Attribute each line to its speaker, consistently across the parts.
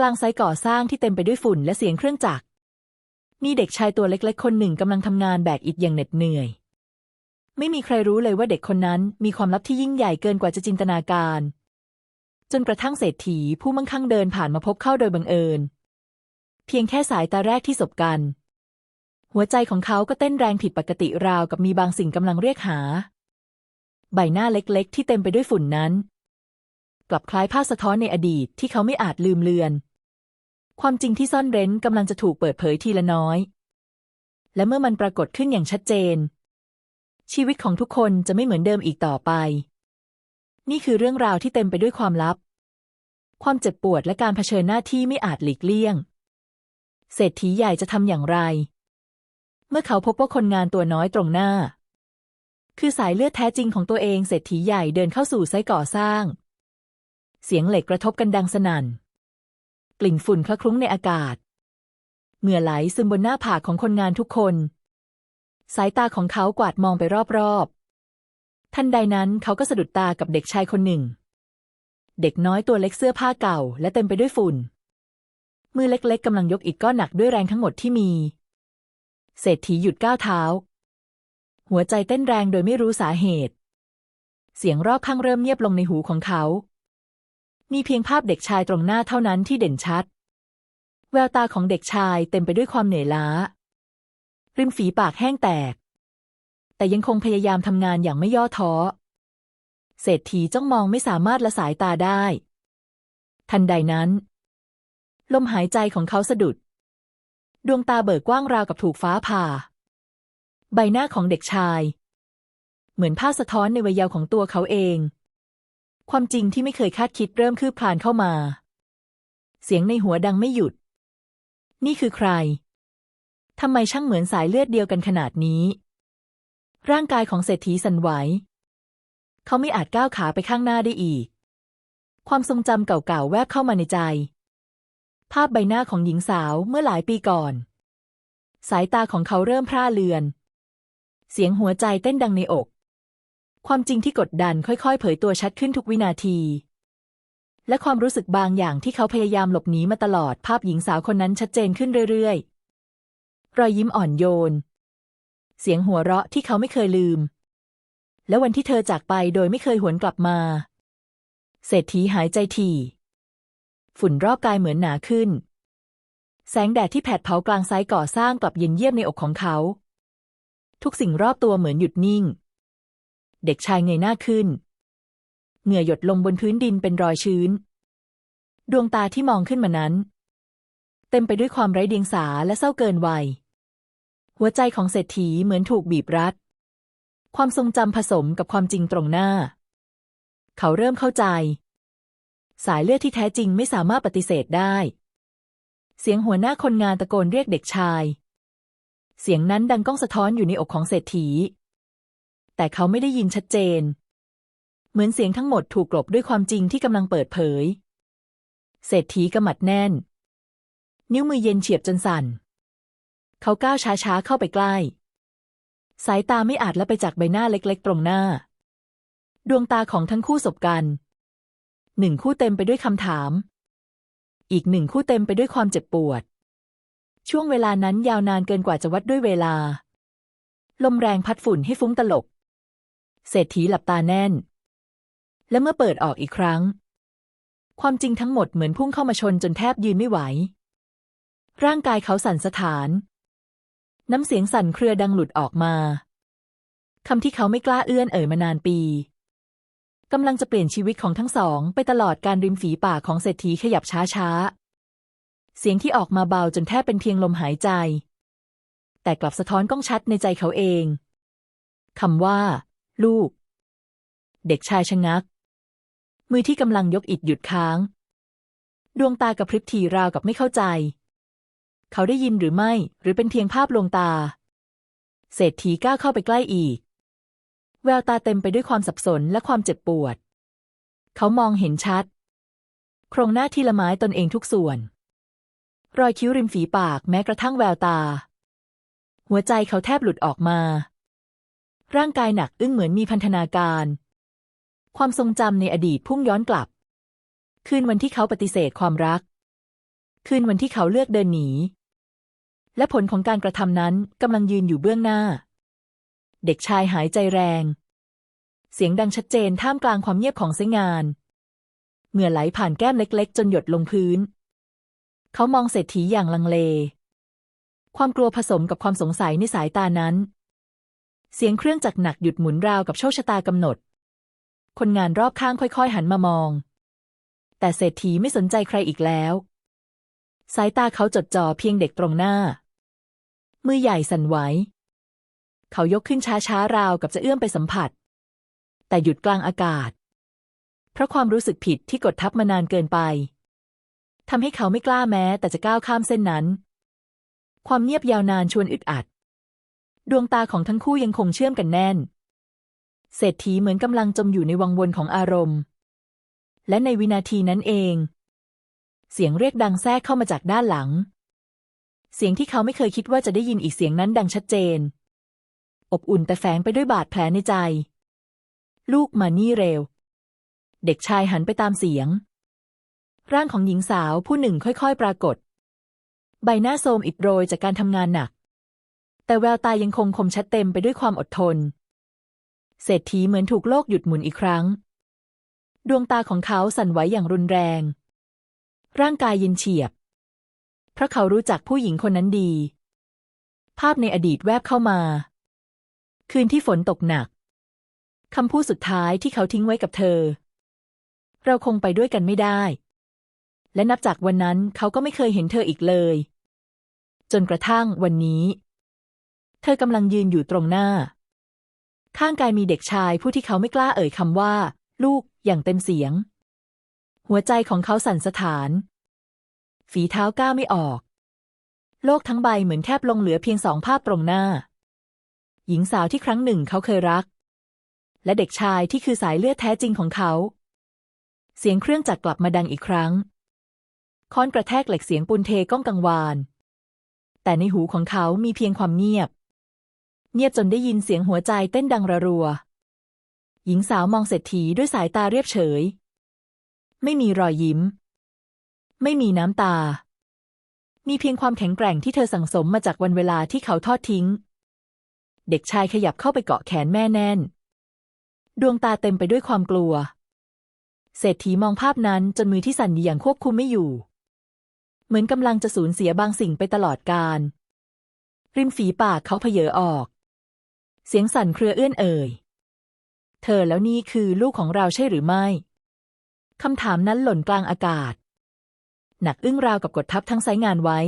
Speaker 1: กลางไซต์ก่อสร้างที่เต็มไปด้วยฝุ่นและเสียงเครื่องจักร มีเด็กชายตัวเล็กๆ คนหนึ่งกำลังทำงานแบกอิฐอย่างเหน็ดเหนื่อย ไม่มีใครรู้เลยว่าเด็กคนนั้นมีความลับที่ยิ่งใหญ่เกินกว่าจะจินตนาการ จนกระทั่งเศรษฐีผู้มั่งคั่งเดินผ่านมาพบเข้าโดยบังเอิญ เพียงแค่สายตาแรกที่สบกัน หัวใจของเขาก็เต้นแรงผิดปกติราวกับมีบางสิ่งกำลังเรียกหา ใบหน้าเล็กๆ ที่เต็มไปด้วยฝุ่นนั้น กลับคล้ายภาพสะท้อนในอดีตที่เขาไม่อาจลืมเลือน ความจริงที่ซ่อนเร้นกำลังจะถูกเปิดเผยทีละน้อย และเมื่อมันปรากฏขึ้นอย่างชัดเจน ชีวิตของทุกคนจะไม่เหมือนเดิมอีกต่อไป นี่คือเรื่องราวที่เต็มไปด้วยความลับ ความเจ็บปวดและการเผชิญหน้าที่ไม่อาจหลีกเลี่ยง เศรษฐีใหญ่จะทำอย่างไร เมื่อเขาพบว่าคนงานตัวน้อยตรงหน้า คือสายเลือดแท้จริงของตัวเองเศรษฐีใหญ่เดินเข้าสู่ไซต์ก่อสร้าง เสียงเหล็กกระทบกันดังสนั่น กลิ่นฝุ่นคละคลุ้งในอากาศ เหงื่อไหลซึมบนหน้าผากของคนงานทุกคน สายตาของเขากวาดมองไปรอบๆทันใดนั้นเขาก็สะดุดตากับเด็กชายคนหนึ่ง เด็กน้อยตัวเล็กเสื้อผ้าเก่า และเต็มไปด้วยฝุ่น มือเล็กๆกำลังยกอิฐก้อนหนักด้วยแรงทั้งหมดที่มี เศรษฐีหยุดก้าวเท้า หัวใจเต้นแรงโดยไม่รู้สาเหตุ เสียงรอบข้างเริ่มเงียบลงในหูของเขา มีเพียงภาพเด็กชายตรงหน้าเท่านั้นที่เด่นชัด แววตาของเด็กชายเต็มไปด้วยความเหนื่อยล้า ริมฝีปากแห้งแตก แต่ยังคงพยายามทำงานอย่างไม่ย่อท้อ เศรษฐีจ้องมองไม่สามารถละสายตาได้ ทันใดนั้น ลมหายใจของเขาสะดุด ดวงตาเบิกกว้างราวกับถูกฟ้าผ่า ใบหน้าของเด็กชาย เหมือนภาพสะท้อนในวัยเยาว์ของตัวเขาเอง ความจริงที่ไม่เคยคาดคิดเริ่มคืบคลานเข้ามา เสียงในหัวดังไม่หยุด นี่คือใคร ทำไมช่างเหมือนสายเลือดเดียวกันขนาดนี้ ร่างกายของเศรษฐีสั่นไหว เขาไม่อาจก้าวขาไปข้างหน้าได้อีก ความทรงจำเก่าๆแวบเข้ามาในใจ ภาพใบหน้าของหญิงสาวเมื่อหลายปีก่อน สายตาของเขาเริ่มพร่าเลือน เสียงหัวใจเต้นดังในอก ความจริงที่กดดันค่อยๆ เผยตัวชัดขึ้นทุกวินาที และความรู้สึกบางอย่างที่เขาพยายามหลบหนีมาตลอดภาพหญิงสาวคนนั้นชัดเจนขึ้นเรื่อยๆ รอยยิ้มอ่อนโยน เสียงหัวเราะที่เขาไม่เคยลืม และวันที่เธอจากไปโดยไม่เคยหวนกลับมา เศรษฐีหายใจถี่ ฝุ่นรอบกายเหมือนหนาขึ้น แสงแดดที่แผดเผากลางไซต์ก่อสร้างกลับเย็นเยียบในอกของเขา ทุกสิ่งรอบตัวเหมือนหยุดนิ่ง เด็กชายเงยหน้าขึ้น เหงื่อหยดลงบนพื้นดินเป็นรอยชื้น ดวงตาที่มองขึ้นมานั้น เต็มไปด้วยความไร้เดียงสาและเศร้าเกินวัย หัวใจของเศรษฐีเหมือนถูกบีบรัด ความทรงจำผสมกับความจริงตรงหน้า เขาเริ่มเข้าใจ สายเลือดที่แท้จริงไม่สามารถปฏิเสธได้ เสียงหัวหน้าคนงานตะโกนเรียกเด็กชาย เสียงนั้นดังก้องสะท้อนอยู่ในอกของเศรษฐี แต่เขาไม่ได้ยินชัดเจน เหมือนเสียงทั้งหมดถูกกลบด้วยความจริงที่กำลังเปิดเผย เศรษฐีกำมัดแน่น นิ้วมือเย็นเฉียบจนสั่น เขาก้าวช้าๆเข้าไปใกล้ สายตาไม่อาจละไปจากใบหน้าเล็กๆ ตรงหน้า ดวงตาของทั้งคู่สบกันหนึ่งคู่เต็มไปด้วยคำถาม อีกหนึ่งคู่เต็มไปด้วยความเจ็บปวด ช่วงเวลานั้นยาวนานเกินกว่าจะวัดด้วยเวลา ลมแรงพัดฝุ่นให้ฟุ้งตลบ เศรษฐีหลับตาแน่น และเมื่อเปิดออกอีกครั้ง ความจริงทั้งหมดเหมือนพุ่งเข้ามาชนจนแทบยืนไม่ไหว ร่างกายเขาสั่นสะท้าน น้ำเสียงสั่นเครือดังหลุดออกมาคำที่เขาไม่กล้าเอื้อนเอ่ยมานานปีกำลังจะเปลี่ยนชีวิตของทั้งสอง ไปตลอดการริมฝีปากของเศรษฐีขยับช้าๆ เสียงที่ออกมาเบาจนแทบเป็นเพียงลมหายใจ แต่กลับสะท้อนก้องชัดในใจเขาเองคำว่า ลูก เด็กชายชะงัก มือที่กำลังยกอิฐหยุดค้าง ดวงตากระพริบทีราวกับไม่เข้าใจ เขาได้ยินหรือไม่ หรือเป็นเพียงภาพลวงตา เศรษฐีก้าวเข้าไปใกล้อีก แววตาเต็มไปด้วยความสับสนและความเจ็บปวด เขามองเห็นชัด โครงหน้าทีละไม้ตนเองทุกส่วน รอยคิ้วริมฝีปากแม้กระทั่งแววตา หัวใจเขาแทบหลุดออกมา ร่างกายหนักอึ้งเหมือนมีพันธนาการ ความทรงจำในอดีตพุ่งย้อนกลับ คืนวันที่เขาปฏิเสธความรัก คืนวันที่เขาเลือกเดินหนี และผลของการกระทำนั้นกำลังยืนอยู่เบื้องหน้า เด็กชายหายใจแรง เสียงดังชัดเจนท่ามกลางความเงียบของไซงาน เหงื่อไหลผ่านแก้มเล็ก ๆ จนหยดลงพื้น เขามองเศรษฐีอย่างลังเล ความกลัวผสมกับความสงสัยในสายตานั้น เสียงเครื่องจักรหนักหยุดหมุนราวกับโชคชะตากำหนด คนงานรอบข้างค่อยๆ หันมามอง แต่เศรษฐีไม่สนใจใครอีกแล้ว สายตาเขาจดจ่อเพียงเด็กตรงหน้า มือใหญ่สั่นไหว เขายกขึ้นช้าๆ ราวกับจะเอื้อมไปสัมผัส แต่หยุดกลางอากาศ เพราะความรู้สึกผิดที่กดทับมานานเกินไปทำให้เขาไม่กล้าแม้แต่จะก้าวข้ามเส้นนั้น ความเงียบยาวนานชวนอึดอัด ดวงตาของทั้งคู่ยังคงเชื่อมกันแน่น เศรษฐีเหมือนกำลังจมอยู่ในวังวนของอารมณ์ และในวินาทีนั้นเอง เสียงเรียกดังแทรกเข้ามาจากด้านหลัง เสียงที่เขาไม่เคยคิดว่าจะได้ยินอีกเสียงนั้นดังชัดเจน อบอุ่นแต่แฝงไปด้วยบาดแผลในใจ ลูกมานี่เร็ว เด็กชายหันไปตามเสียง ร่างของหญิงสาวผู้หนึ่งค่อยๆ ปรากฏ ใบหน้าโทรมอิดโรยจากการทำงานหนัก แต่แววตายังคงคมชัดเต็มไปด้วยความอดทน เศรษฐีเหมือนถูกโลกหยุดหมุนอีกครั้ง ดวงตาของเขาสั่นไหวอย่างรุนแรง ร่างกายเย็นเฉียบ เพราะเขารู้จักผู้หญิงคนนั้นดี ภาพในอดีตแวบเข้ามา คืนที่ฝนตกหนักคำพูดสุดท้ายที่เขาทิ้งไว้กับเธอ เราคงไปด้วยกันไม่ได้ และนับจากวันนั้นเขาก็ไม่เคยเห็นเธออีกเลย จนกระทั่งวันนี้ เธอกำลังยืนอยู่ตรงหน้า ข้างกายมีเด็กชายผู้ที่เขาไม่กล้าเอ่ยคำว่า ลูกอย่างเต็มเสียง หัวใจของเขาสั่นสะท้าน ฝีเท้าก้าวไม่ออก โลกทั้งใบเหมือนแคบลงเหลือเพียงสองภาพตรงหน้า หญิงสาวที่ครั้งหนึ่งเขาเคยรัก และเด็กชายที่คือสายเลือดแท้จริงของเขา เสียงเครื่องจักรกลับมาดังอีกครั้ง ค้อนกระแทกเหล็กเสียงปูนเทก้องกังวาน แต่ในหูของเขามีเพียงความเงียบ เงียบจนได้ยินเสียงหัวใจเต้นดังระรัว หญิงสาวมองเศรษฐีด้วยสายตาเรียบเฉย ไม่มีรอยยิ้ม ไม่มีน้ำตา มีเพียงความแข็งแกร่งที่เธอสั่งสมมาจากวันเวลาที่เขาทอดทิ้ง เด็กชายขยับเข้าไปเกาะแขนแม่แน่น ดวงตาเต็มไปด้วยความกลัว เศรษฐีมองภาพนั้นจนมือที่สั่นอย่างควบคุมไม่อยู่ เหมือนกำลังจะสูญเสียบางสิ่งไปตลอดกาลริมฝีปากเขาเพเยอออก เสียงสั่นเครือเอื้อนเอ่ย เธอแล้วนี่คือลูกของเราใช่หรือไม่ คำถามนั้นหล่นกลางอากาศ หนักอึ้งราวกับกดทับทั้งไซงานไว้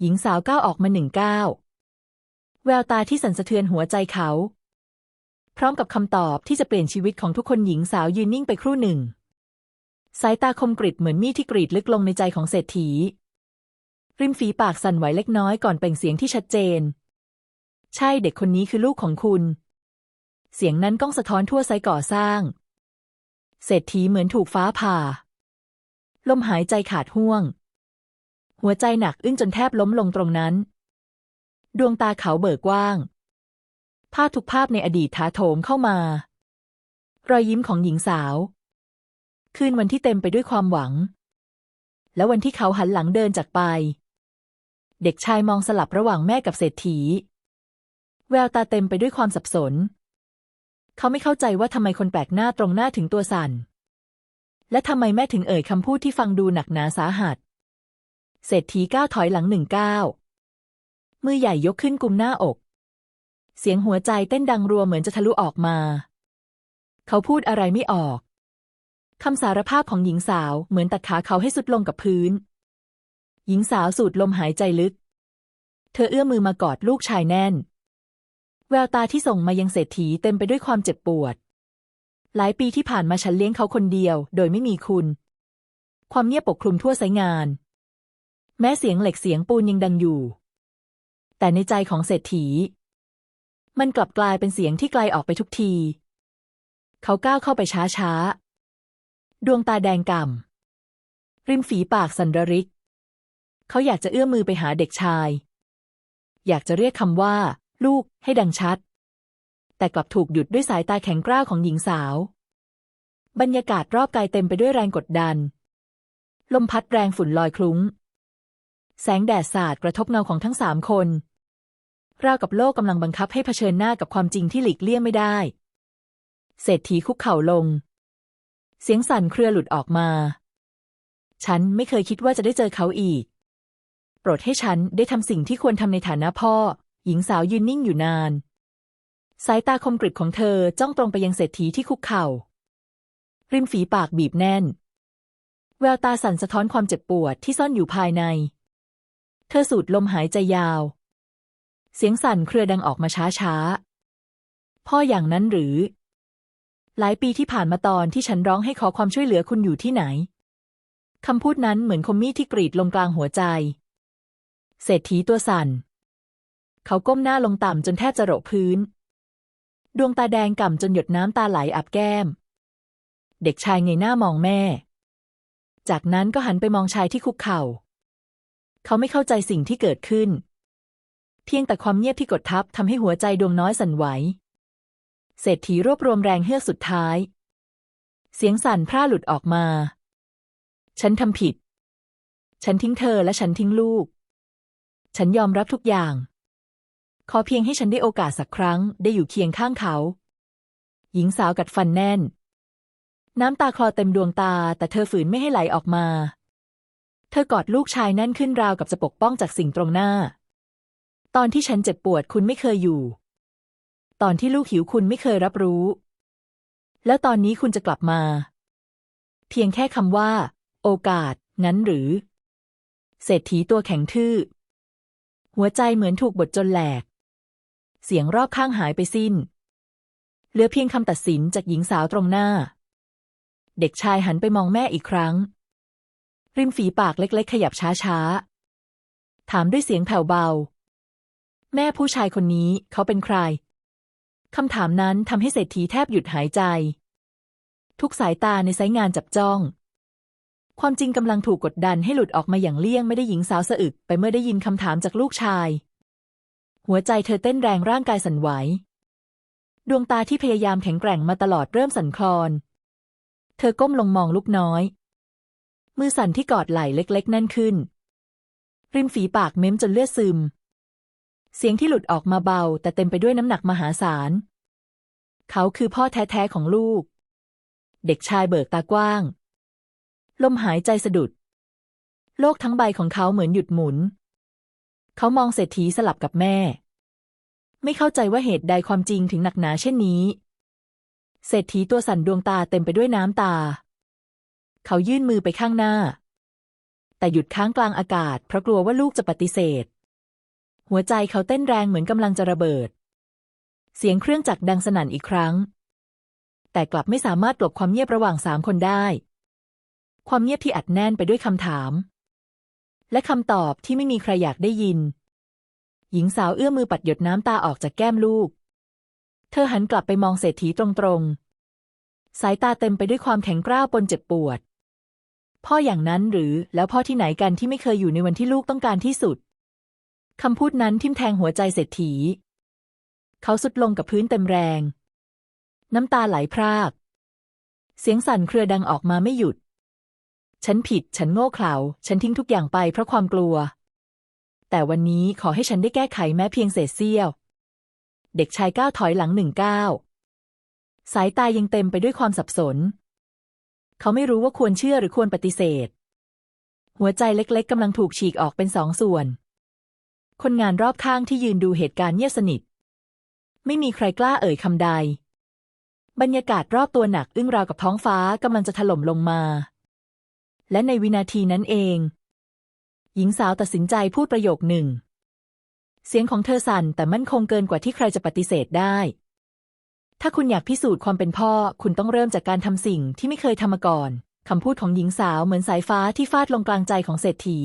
Speaker 1: หญิงสาวก้าวออกมาหนึ่งก้าวแววตาที่สั่นสะเทือนหัวใจเขา พร้อมกับคำตอบที่จะเปลี่ยนชีวิตของทุกคนหญิงสาวยืนนิ่งไปครู่หนึ่ง สายตาคมกริดเหมือนมีดที่กรีดลึกลงในใจของเศรษฐี ริมฝีปากสั่นไหวเล็กน้อยก่อนเปล่งเสียงที่ชัดเจน ใช่เด็กคนนี้คือลูกของคุณ เสียงนั้นก้องสะท้อนทั่วไซก่อสร้าง เศรษฐีเหมือนถูกฟ้าผ่า ลมหายใจขาดห่วง หัวใจหนักอึ้งจนแทบล้มลงตรงนั้น ดวงตาเขาเบิกกว้าง ภาพทุกภาพในอดีตถาโถมเข้ามา รอยยิ้มของหญิงสาว คืนวันที่เต็มไปด้วยความหวัง และวันที่เขาหันหลังเดินจากไป เด็กชายมองสลับระหว่างแม่กับเศรษฐี แววตาเต็มไปด้วยความสับสน เขาไม่เข้าใจว่าทำไมคนแปลกหน้าตรงหน้าถึงตัวสั่น และทำไมแม่ถึงเอ่ยคำพูดที่ฟังดูหนักหนาสาหัส เศรษฐีก้าวถอยหลังหนึ่งก้าวมือใหญ่ยกขึ้นกุมหน้าอก เสียงหัวใจเต้นดังรัวเหมือนจะทะลุออกมา เขาพูดอะไรไม่ออกคำสารภาพของหญิงสาวเหมือนตัดขาเขาให้สุดลงกับพื้น หญิงสาวสูดลมหายใจลึก เธอเอื้อมมือมากอดลูกชายแน่น แววตาที่ส่งมายังเศรษฐีเต็มไปด้วยความเจ็บปวด หลายปีที่ผ่านมาฉันเลี้ยงเขาคนเดียว โดยไม่มีคุณ ความเงียบปกคลุมทั่วไซงาน แม้เสียงเหล็กเสียงปูนยังดังอยู่ แต่ในใจของเศรษฐี มันกลับกลายเป็นเสียงที่ไกลออกไปทุกที เขาก้าวเข้าไปช้าๆ ดวงตาแดงก่ำริมฝีปากสันระริก เขาอยากจะเอื้อมมือไปหาเด็กชาย อยากจะเรียกคำว่า ลูกให้ดังชัด แต่กลับถูกหยุดด้วยสายตาแข็งกร้าวของหญิงสาว บรรยากาศรอบกายเต็มไปด้วยแรงกดดัน ลมพัดแรงฝุ่นลอยคลุ้ง แสงแดดสาดกระทบเงาของทั้งสามคนราวกับโลกกำลังบังคับให้เผชิญหน้ากับความจริงที่หลีกเลี่ยงไม่ได้ เศรษฐีคุกเข่าลง เสียงสั่นเครือหลุดออกมา ฉันไม่เคยคิดว่าจะได้เจอเขาอีก โปรดให้ฉันได้ทำสิ่งที่ควรทำในฐานะพ่อ หญิงสาวยืนนิ่งอยู่นาน สายตาคมกริบของเธอจ้องตรงไปยังเศรษฐีที่คุกเข่า ริมฝีปากบีบแน่น แววตาสั่นสะท้อนความเจ็บปวดที่ซ่อนอยู่ภายใน เธอสูดลมหายใจยาว เสียงสั่นเครือดังออกมาช้าๆพ่ออย่างนั้นหรือ หลายปีที่ผ่านมาตอนที่ฉันร้องให้ขอความช่วยเหลือคุณอยู่ที่ไหนคำพูดนั้นเหมือนคมมีดที่กรีดลงกลางหัวใจ เศรษฐีตัวสั่น เขาก้มหน้าลงต่ำจนแทบจะโรกพื้น ดวงตาแดงก่ำจนหยดน้ำตาไหลอาบแก้ม เด็กชายเงยหน้ามองแม่ จากนั้นก็หันไปมองชายที่คุกเข่า เขาไม่เข้าใจสิ่งที่เกิดขึ้น เพียงแต่ความเงียบที่กดทับทำให้หัวใจดวงน้อยสั่นไหว เศรษฐีรวบรวมแรงเฮือกสุดท้าย เสียงสั่นพร่าหลุดออกมา ฉันทำผิด ฉันทิ้งเธอและฉันทิ้งลูก ฉันยอมรับทุกอย่าง ขอเพียงให้ฉันได้โอกาสสักครั้งได้อยู่เคียงข้างเขา หญิงสาวกัดฟันแน่น น้ำตาคลอเต็มดวงตา แต่เธอฝืนไม่ให้ไหลออกมา เธอกอดลูกชายแน่นขึ้นราวกับจะปกป้องจากสิ่งตรงหน้า ตอนที่ฉันเจ็บปวดคุณไม่เคยอยู่ ตอนที่ลูกหิวคุณไม่เคยรับรู้ แล้วตอนนี้คุณจะกลับมา เพียงแค่คำว่า โอกาสงั้นหรือ เศรษฐีตัวแข็งทื่อหัวใจเหมือนถูกบดจนแหลก เสียงรอบข้างหายไปสิ้น เหลือเพียงคำตัดสินจากหญิงสาวตรงหน้า เด็กชายหันไปมองแม่อีกครั้ง ริมฝีปากเล็กๆ ขยับช้าๆ ถามด้วยเสียงแผ่วเบา แม่ผู้ชายคนนี้เขาเป็นใครคำถามนั้นทำให้เศรษฐีแทบหยุดหายใจ ทุกสายตาในไซต์งานจับจ้อง ความจริงกำลังถูกกดดันให้หลุดออกมาอย่างเลี่ยงไม่ได้หญิงสาวสะอึกไปเมื่อได้ยินคำถามจากลูกชาย หัวใจเธอเต้นแรงร่างกายสั่นไหว ดวงตาที่พยายามแข็งแกร่งมาตลอดเริ่มสั่นคลอน เธอก้มลงมองลูกน้อย มือสั่นที่กอดไหล่เล็กๆแน่นขึ้น ริมฝีปากเม้มจนเลือดซึม เสียงที่หลุดออกมาเบา แต่เต็มไปด้วยน้ำหนักมหาศาล เขาคือพ่อแท้ๆของลูก เด็กชายเบิกตากว้าง ลมหายใจสะดุด โลกทั้งใบของเขาเหมือนหยุดหมุน เขามองเศรษฐีสลับกับแม่ ไม่เข้าใจว่าเหตุใดความจริงถึงหนักหนาเช่นนี้ เศรษฐีตัวสั่นดวงตาเต็มไปด้วยน้ำตา เขายื่นมือไปข้างหน้า แต่หยุดค้างกลางอากาศเพราะกลัวว่าลูกจะปฏิเสธ หัวใจเขาเต้นแรงเหมือนกำลังจะระเบิด เสียงเครื่องจักรดังสนั่นอีกครั้ง แต่กลับไม่สามารถกลบความเงียบระหว่างสามคนได้ ความเงียบที่อัดแน่นไปด้วยคำถาม และคำตอบที่ไม่มีใครอยากได้ยิน หญิงสาวเอื้อมมือปัดหยดน้ำตาออกจากแก้มลูก เธอหันกลับไปมองเศรษฐีตรงๆ สายตาเต็มไปด้วยความแข็งกร้าวปนเจ็บปวด พ่ออย่างนั้นหรือแล้วพ่อที่ไหนกันที่ไม่เคยอยู่ในวันที่ลูกต้องการที่สุดคำพูดนั้นทิ่มแทงหัวใจเศรษฐี เขาสุดลงกับพื้นเต็มแรง น้ำตาไหลพราก เสียงสั่นเครือดังออกมาไม่หยุด ฉันผิด ฉันโง่เขลา ฉันทิ้งทุกอย่างไปเพราะความกลัว แต่วันนี้ขอให้ฉันได้แก้ไขแม้เพียงเศษเสี้ยว เด็กชายก้าวถอยหลังหนึ่งก้าวสายตายังเต็มไปด้วยความสับสน เขาไม่รู้ว่าควรเชื่อหรือควรปฏิเสธ หัวใจเล็กๆกำลังถูกฉีกออกเป็นสองส่วน คนงานรอบข้างที่ยืนดูเหตุการณ์เงียบสนิท ไม่มีใครกล้าเอ่ยคำใด บรรยากาศรอบตัวหนักอึ้งราวกับท้องฟ้ากำลังจะถล่มลงมา และในวินาทีนั้นเอง หญิงสาวตัดสินใจพูดประโยคหนึ่ง เสียงของเธอสั่นแต่มั่นคงเกินกว่าที่ใครจะปฏิเสธได้ ถ้าคุณอยากพิสูจน์ความเป็นพ่อ คุณต้องเริ่มจากการทำสิ่งที่ไม่เคยทำมาก่อนคำพูดของหญิงสาวเหมือนสายฟ้าที่ฟาดลงกลางใจของเศรษฐี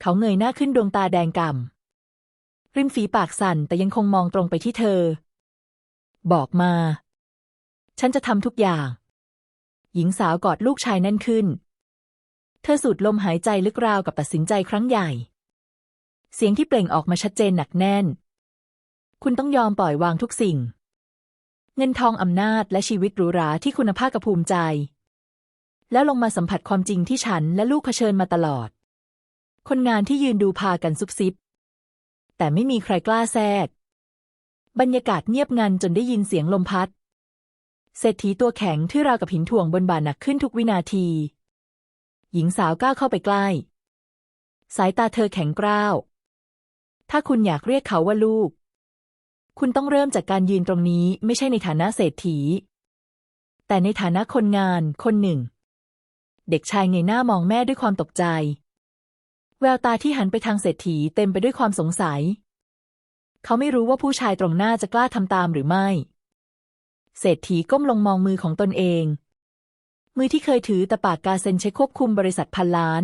Speaker 1: เขาเงยหน้าขึ้นดวงตาแดงก่ำริมฝีปากสั่นแต่ยังคงมองตรงไปที่เธอ บอกมา ฉันจะทำทุกอย่าง หญิงสาวกอดลูกชายแน่นขึ้น เธอสูดลมหายใจลึกราวกับตัดสินใจครั้งใหญ่ เสียงที่เปล่งออกมาชัดเจนหนักแน่น คุณต้องยอมปล่อยวางทุกสิ่ง เงินทองอำนาจและชีวิตหรูหราที่คุณภาคภูมิใจ แล้วลงมาสัมผัสความจริงที่ฉันและลูกเผชิญมาตลอด คนงานที่ยืนดูพากันซุบซิบ แต่ไม่มีใครกล้าแทรก บรรยากาศเงียบงันจนได้ยินเสียงลมพัดเศรษฐีตัวแข็งที่ราวกับหินถ่วงบนบ่าหนักขึ้นทุกวินาที หญิงสาวก้าวเข้าไปใกล้ สายตาเธอแข็งกร้าว ถ้าคุณอยากเรียกเขาว่าลูก คุณต้องเริ่มจากการยืนตรงนี้ไม่ใช่ในฐานะเศรษฐี แต่ในฐานะคนงานคนหนึ่ง เด็กชายเงยหน้ามองแม่ด้วยความตกใจ แววตาที่หันไปทางเศรษฐีเต็มไปด้วยความสงสัย เขาไม่รู้ว่าผู้ชายตรงหน้าจะกล้าทำตามหรือไม่ เศรษฐีก้มลงมองมือของตนเอง มือที่เคยถือตะปากกาเซ็นเช็คควบคุมบริษัทพันล้าน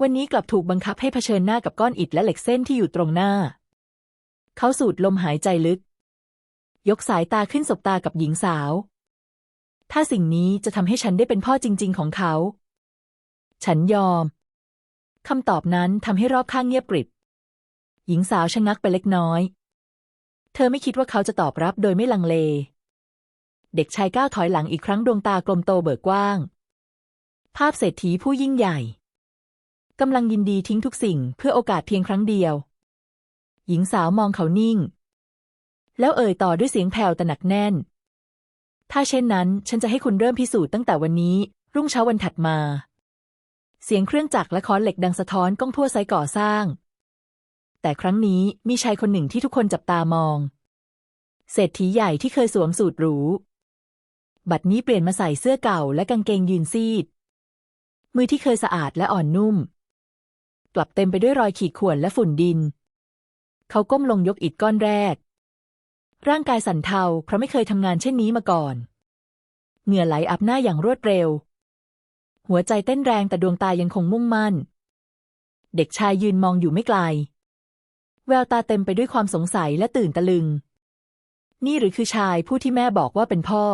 Speaker 1: วันนี้กลับถูกบังคับให้เผชิญหน้ากับก้อนอิฐและเหล็กเส้นที่อยู่ตรงหน้า เขาสูดลมหายใจลึก ยกสายตาขึ้นสบตากับหญิงสาว ถ้าสิ่งนี้จะทำให้ฉันได้เป็นพ่อจริง ๆ ของเขา ฉันยอมคำตอบนั้นทำให้รอบข้างเงียบกริบ หญิงสาวชะงักไปเล็กน้อย เธอไม่คิดว่าเขาจะตอบรับโดยไม่ลังเล เด็กชายก้าวถอยหลังอีกครั้งดวงตากลมโตเบิกกว้าง ภาพเศรษฐีผู้ยิ่งใหญ่กำลังยินดีทิ้งทุกสิ่งเพื่อโอกาสเพียงครั้งเดียว หญิงสาวมองเขานิ่ง แล้วเอ่ยต่อด้วยเสียงแผ่วแต่หนักแน่น ถ้าเช่นนั้นฉันจะให้คุณเริ่มพิสูจน์ตั้งแต่วันนี้ รุ่งเช้าวันถัดมา เสียงเครื่องจักรและค้อนเหล็กดังสะท้อนก้องทั่วไซต์ก่อสร้าง แต่ครั้งนี้มีชายคนหนึ่งที่ทุกคนจับตามอง เศรษฐีใหญ่ที่เคยสวมสูทหรู บัดนี้เปลี่ยนมาใส่เสื้อเก่าและกางเกงยีนซีด มือที่เคยสะอาดและอ่อนนุ่ม กลับเต็มไปด้วยรอยขีดข่วนและฝุ่นดิน เขาก้มลงยกอิฐก้อนแรก ร่างกายสั่นเทาเพราะไม่เคยทำงานเช่นนี้มาก่อน เหงื่อไหลอับหน้าอย่างรวดเร็ว หัวใจเต้นแรงแต่ดวงตายังคงมุ่งมั่น เด็กชายยืนมองอยู่ไม่ไกล แววตาเต็มไปด้วยความสงสัยและตื่นตะลึง นี่หรือคือชายผู้ที่แม่บอกว่าเป็นพ่อ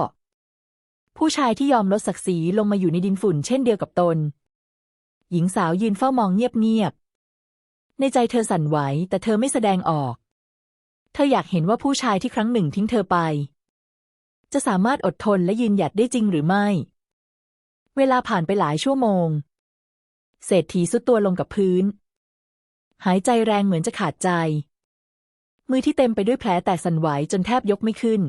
Speaker 1: ผู้ชายที่ยอมลดศักดิ์ศรีลงมาอยู่ในดินฝุ่นเช่นเดียวกับตน หญิงสาวยืนเฝ้ามองเงียบๆ ในใจเธอสั่นไหวแต่เธอไม่แสดงออก เธออยากเห็นว่าผู้ชายที่ครั้งหนึ่งทิ้งเธอไป จะสามารถอดทนและยืนหยัดได้จริงหรือไม่ เวลาผ่านไปหลายชั่วโมง เศรษฐีสุดตัวลงกับพื้น หายใจแรงเหมือนจะขาดใจ มือที่เต็มไปด้วยแผลแตกสั่นไหวจนแทบยกไม่ขึ้น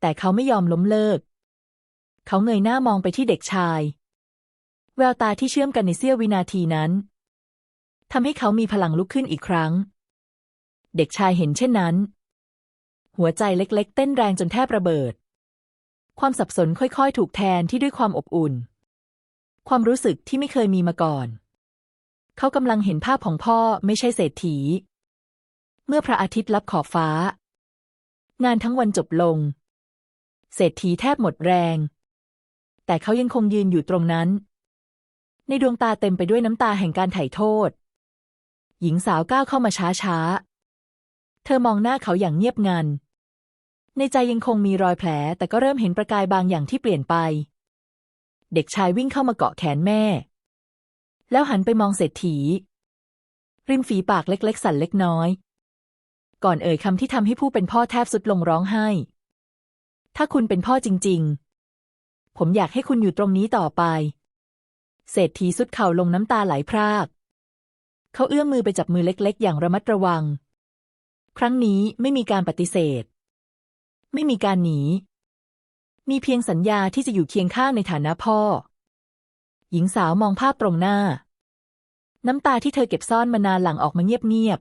Speaker 1: แต่เขาไม่ยอมล้มเลิก เขาเงยหน้ามองไปที่เด็กชาย แววตาที่เชื่อมกันในเสี้ยววินาทีนั้นทำให้เขามีพลังลุกขึ้นอีกครั้ง เด็กชายเห็นเช่นนั้น หัวใจเล็กๆ เต้นแรงจนแทบระเบิด ความสับสนค่อยๆ ถูกแทนที่ด้วยความอบอุ่น ความรู้สึกที่ไม่เคยมีมาก่อน เขากำลังเห็นภาพของพ่อไม่ใช่เศรษฐี เมื่อพระอาทิตย์ลับขอบฟ้า งานทั้งวันจบลง เศรษฐีแทบหมดแรง แต่เขายังคงยืนอยู่ตรงนั้น ในดวงตาเต็มไปด้วยน้ำตาแห่งการไถ่โทษ หญิงสาวก้าวเข้ามาช้าๆ เธอมองหน้าเขาอย่างเงียบงัน ในใจยังคงมีรอยแผล แต่ก็เริ่มเห็นประกายบางอย่างที่เปลี่ยนไป เด็กชายวิ่งเข้ามาเกาะแขนแม่ แล้วหันไปมองเศรษฐี ริมฝีปากเล็กๆ สั่นเล็กน้อย ก่อนเอ่ยคำที่ทำให้ผู้เป็นพ่อแทบสุดลงร้องไห้ ถ้าคุณเป็นพ่อจริง ๆ ผมอยากให้คุณอยู่ตรงนี้ต่อไป เศรษฐีสุดเข่าลงน้ำตาไหลพราก เขาเอื้อมมือไปจับมือเล็ก ๆ อย่างระมัดระวัง ครั้งนี้ไม่มีการปฏิเสธ ไม่มีการหนี มีเพียงสัญญาที่จะอยู่เคียงข้างในฐานะพ่อ หญิงสาวมองภาพตรงหน้า น้ำตาที่เธอเก็บซ่อนมานานหลั่งออกมาเงียบ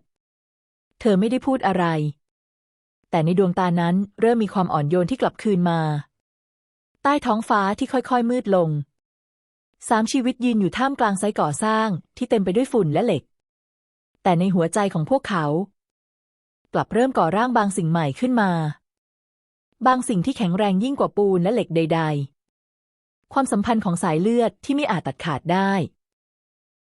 Speaker 1: ๆ เธอไม่ได้พูดอะไร แต่ในดวงตานั้นเริ่มมีความอ่อนโยนที่กลับคืนมา ใต้ท้องฟ้าที่ค่อยๆ มืดลง สามชีวิตยืนอยู่ท่ามกลางไซต์ก่อสร้างที่เต็มไปด้วยฝุ่นและเหล็ก แต่ในหัวใจของพวกเขา กลับเริ่มก่อร่างบางสิ่งใหม่ขึ้นมา บางสิ่งที่แข็งแรงยิ่งกว่าปูนและเหล็กใด ๆ ความสัมพันธ์ของสายเลือดที่ไม่อาจตัดขาดได้